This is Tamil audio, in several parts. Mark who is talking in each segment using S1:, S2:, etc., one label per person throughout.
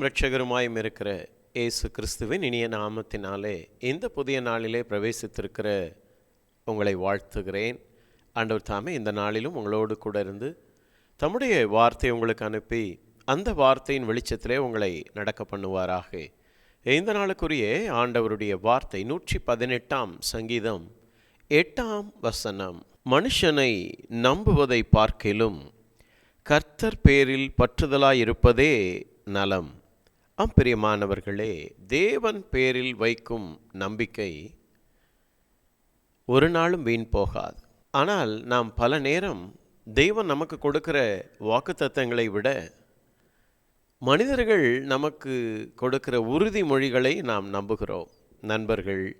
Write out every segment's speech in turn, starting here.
S1: இரட்சகருமாயும் இருக்கிற இயேசு கிறிஸ்துவின் இனிய நாமத்தினாலே இந்த புதிய நாளிலே பிரவேசித்திருக்கிற உங்களை வாழ்த்துகிறேன். ஆண்டவர் தாமே இந்த நாளிலும் உங்களோடு கூட இருந்து தம்முடைய வார்த்தை உங்களுக்கு அனுப்பி அந்த வார்த்தையின் வெளிச்சத்திலே உங்களை நடக்க பண்ணுவாராக. இந்த நாளுக்குரிய ஆண்டவருடைய வார்த்தை நூற்றி பதினெட்டாம் சங்கீதம் எட்டாம் வசனம். மனுஷனை நம்புவதை பார்க்கிலும் கர்த்தர் பேரில் பற்றுதலாயிருப்பதே நலம். ஆம் பிரியமானவர்களே தேவன் பேரில் வைக்கும் நம்பிக்கை ஒரு நாளும் வீண் போகாது. ஆனால் நாம் பல நேரம் தெய்வம் நமக்கு கொடுக்கிற வாக்குத்தத்தங்களை விட மனிதர்கள் நமக்கு கொடுக்கிற உறுதிமொழிகளை நாம் நம்புகிறோம். நண்பர்கள்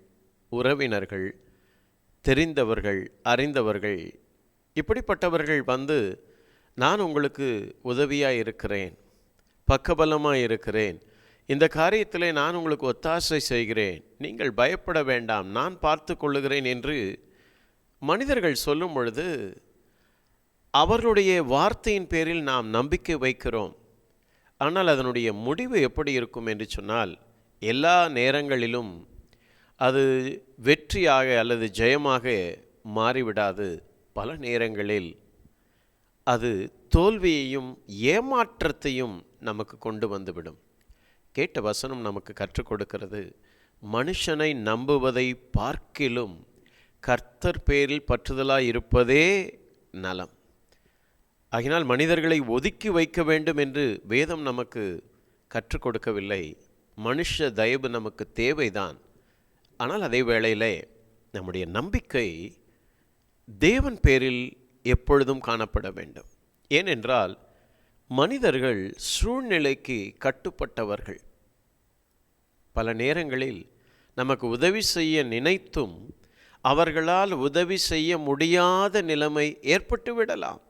S1: உறவினர்கள் தெரிந்தவர்கள் அறிந்தவர்கள் இப்படிப்பட்டவர்கள் வந்து நான் உங்களுக்கு உதவியாக இருக்கிறேன் பக்கபலமாக இருக்கிறேன் இந்த காரியத்திலே நான் உங்களுக்கு ஒத்தாசை செய்கிறேன். நீங்கள் பயப்பட வேண்டாம். நான் பார்த்து கொள்ளுகிறேன் என்று மனிதர்கள் சொல்லும் பொழுது அவர்களுடைய வார்த்தையின் பேரில் நாம் நம்பிக்கை வைக்கிறோம். ஆனால் அதனுடைய முடிவு எப்படி இருக்கும் என்று சொன்னால் எல்லா நேரங்களிலும் அது வெற்றியாக அல்லது ஜெயமாக மாறிவிடாது. பல நேரங்களில் அது தோல்வியையும் ஏமாற்றத்தையும் நமக்கு கொண்டு வந்துவிடும். கேட்ட வசனம் நமக்கு கற்றுக் கொடுக்கிறது. மனுஷனை நம்புவதை பார்க்கிலும் கர்த்தர் பேரில் பற்றுதலாக இருப்பதே நலம். ஆகினால் மனிதர்களை ஒதுக்கி வைக்க வேண்டும் என்று வேதம் நமக்கு கற்றுக் கொடுக்கவில்லை. மனுஷ தயவு நமக்கு தேவைதான். ஆனால் அதே வேளையிலே நம்முடைய நம்பிக்கை தேவன் பேரில் எப்பொழுதும் காணப்பட வேண்டும். ஏனென்றால் மனிதர்கள் சூழ்நிலைக்கு கட்டுப்பட்டவர்கள். பல நேரங்களில் நமக்கு உதவி செய்ய நினைத்தும் அவர்களால் உதவி செய்ய முடியாத நிலைமை ஏற்பட்டு விடலாம்.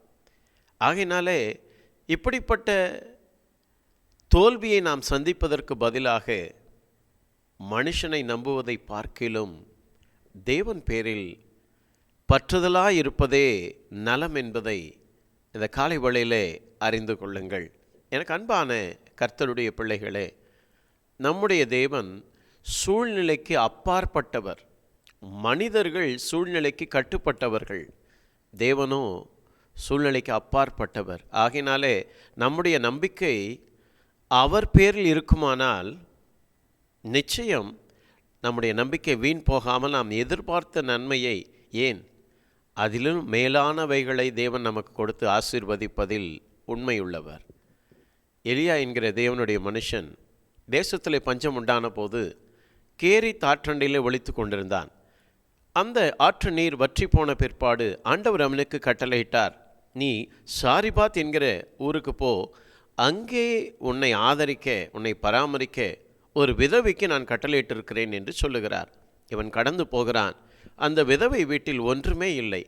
S1: ஆகையினாலே இப்படிப்பட்ட தோல்வியை நாம் சந்திப்பதற்கு பதிலாக மனுஷனை நம்புவதை பார்க்கிலும் தேவன் பேரில் பற்றுதலாயிருப்பதே நலம் என்பதை இந்த காலை வேளையிலே அறிந்து கொள்ளுங்கள். எனக்கு அன்பான கர்த்தருடைய பிள்ளைகளே நம்முடைய தேவன் சூழ்நிலைக்கு அப்பாற்பட்டவர். மனிதர்கள் சூழ்நிலைக்கு கட்டுப்பட்டவர்கள். தேவனோ சூழ்நிலைக்கு அப்பாற்பட்டவர். ஆகினாலே நம்முடைய நம்பிக்கை அவர் பேரில் இருக்குமானால் நிச்சயம் நம்முடைய நம்பிக்கை வீண் போகாமல் நாம் எதிர்பார்த்த நன்மையை ஏன் அதிலும் மேலானவைகளை தேவன் நமக்கு கொடுத்து ஆசீர்வதிப்பதில் உண்மையுள்ளவர். எலியா என்கிற தேவனுடைய மனுஷன் தேசத்தில் பஞ்சம் உண்டான போது கேரி தாற்றண்டிலே ஒழித்து கொண்டிருந்தான். அந்த ஆற்று நீர் வற்றி போன பிற்பாடு ஆண்டவர் அவனுக்கு கட்டளையிட்டார் நீ சாரிபாத் என்கிற ஊருக்கு போ அங்கே உன்னை ஆதரிக்க உன்னை பராமரிக்க ஒரு விதவிக்கு நான் கட்டளையிட்டிருக்கிறேன் என்று சொல்லுகிறார். இவன் கடந்து போகிறான். அந்த விதவை வீட்டில் ஒன்றுமே இல்லை.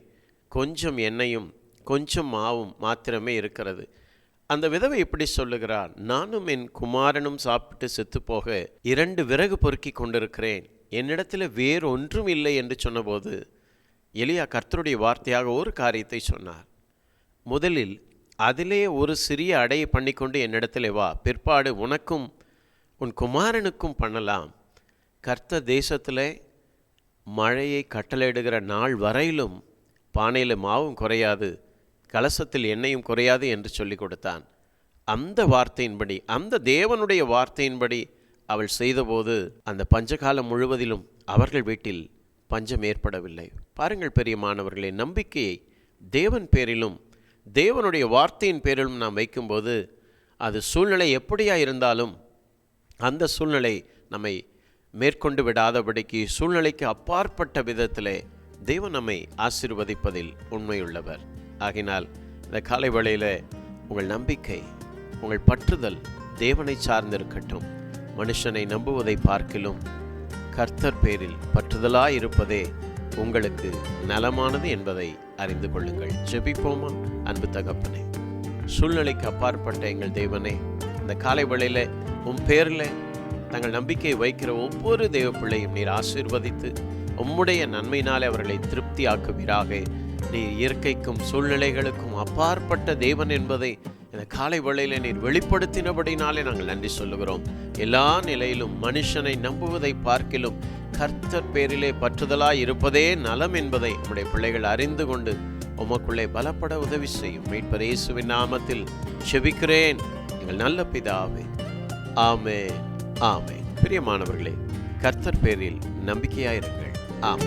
S1: கொஞ்சம் எண்ணெயும் கொஞ்சம் மாவும் மாத்திரமே இருக்கிறது. அந்த விதவை இப்படி சொல்லுகிறார் நானும் என் குமாரனும் சாப்பிட்டு செத்துப்போக இரண்டு விறகு பொறுக்கி கொண்டிருக்கிறேன். என்னிடத்தில் வேறு ஒன்றும் இல்லை என்று சொன்னபோது எலியா கர்த்தருடைய வார்த்தையாக ஒரு காரியத்தை சொன்னார். முதலில் அதிலே ஒரு சிறிய அடையை பண்ணிக்கொண்டு என்னிடத்தில் வா. பிற்பாடு உனக்கும் உன் குமாரனுக்கும் பண்ணலாம். கர்த்த தேசத்தில் மழையை கட்டளையிடுகிற நாள் வரையிலும் பானையில் மாவும் குறையாது கலசத்தில் எண்ணெயும் குறையாது என்று சொல்லி கொடுத்தான். அந்த வார்த்தையின்படி அந்த தேவனுடைய வார்த்தையின்படி அவள் செய்தபோது அந்த பஞ்சகாலம் முழுவதிலும் அவர்கள் வீட்டில் பஞ்சம் ஏற்படவில்லை. பாருங்கள் பெரியமானவர்களே நம்பிக்கையை தேவன் பேரிலும் தேவனுடைய வார்த்தையின் பேரிலும் நாம் வைக்கும்போது அது சூழ்நிலை எப்படியா இருந்தாலும் அந்த சூழ்நிலை நம்மை மேற்கொண்டு விடாதபடிக்கு சூழ்நிலைக்கு அப்பாற்பட்ட விதத்திலே தெய்வம் நம்மை ஆசீர்வதிப்பதில் உண்மையுள்ளவர். ஆகினால் இந்த காலை வேளையில் உங்கள் நம்பிக்கை உங்கள் பற்றுதல் தேவனை சார்ந்திருக்கட்டும். மனுஷனை நம்புவதை பார்க்கிலும் கர்த்தர் பேரில் பற்றுதலாய் இருப்பதே உங்களுக்கு நலமானது என்பதை அறிந்து கொள்ளுங்கள். ஜெபிப்போமா? அன்பு தகப்பனே. சூழ்நிலைக்கு அப்பாற்பட்ட எங்கள் தேவனே இந்த காலை வேளையில் உன் பேரில் தங்கள் நம்பிக்கையை வைக்கிற ஒவ்வொரு தேவ பிள்ளையும் நீர் ஆசீர்வதித்து உம்முடைய நன்மையினாலே அவர்களை திருப்தியாக்குவீராக. நீர் இயற்கைக்கும் சூழ்நிலைகளுக்கும் அப்பாற்பட்ட தேவன் என்பதை இந்த காலை வேளையில நீர் வெளிப்படுத்தினபடினாலே நாங்கள் நன்றி சொல்லுகிறோம். எல்லா நிலையிலும் மனுஷனை நம்புவதை பார்க்கிலும் கர்த்தர் பேரிலே பற்றுதலாய் இருப்பதே நலம் என்பதை நம்முடைய பிள்ளைகள் அறிந்து கொண்டு உமக்குள்ளே பலப்பட உதவி செய்யும். மீட்பர் இயேசுவின் நாமத்தில் செபிக்கிறேன். எங்கள் நல்ல பிதாவே. ஆமே ஆமை பிரியமானவர்களே கர்த்தர் பேரில் நம்பிக்கையாயிருங்கள். ஆமை